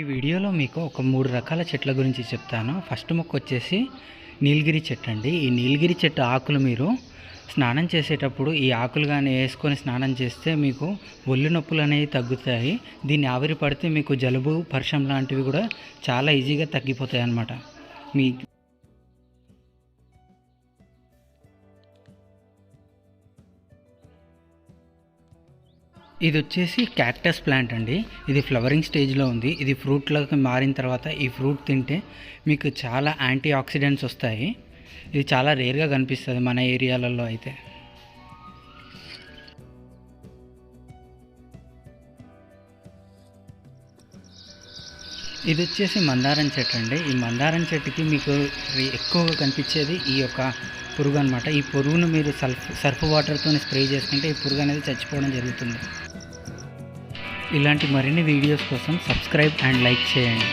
ఈ వీడియోలో మీకు ఒక మూడు రకాల చెట్ల గురించి చెప్తాను. ఫస్ట్ మొక్క వచ్చేసి నీలగిరి చెట్టు అండి. ఈ నీలగిరి చెట్టు ఆకులు మీరు స్నానం చేసేటప్పుడు ఈ ఆకులు కానీ వేసుకొని స్నానం చేస్తే మీకు ఒళ్ళు నొప్పులు అనేవి తగ్గుతాయి. దీన్ని ఆవిరి పడితే మీకు జలుబు పర్షం లాంటివి కూడా చాలా ఈజీగా తగ్గిపోతాయి అన్నమాట మీ ఇది వచ్చేసి క్యాక్టస్ ప్లాంట్ అండి. ఇది ఫ్లవరింగ్ స్టేజ్లో ఉంది. ఇది ఫ్రూట్లోకి మారిన తర్వాత ఈ ఫ్రూట్ తింటే మీకు చాలా యాంటీ ఆక్సిడెంట్స్ వస్తాయి. ఇది చాలా రేర్గా కనిపిస్తుంది మన ఏరియాలలో అయితే. ఇది వచ్చేసి మందారం చెట్టు అండి. ఈ మందారం చెట్టుకి మీకు ఎక్కువగా కనిపించేది ఈ యొక్క పురుగు అనమాట ఈ పురుగును మీరు సల్ఫ్ సర్ఫ్ వాటర్తో స్ప్రే చేసుకుంటే ఈ పురుగు అనేది చచ్చిపోవడం జరుగుతుంది. ఇలాంటి మరిన్ని వీడియోస్ కోసం సబ్స్క్రైబ్ అండ్ లైక్ చేయండి.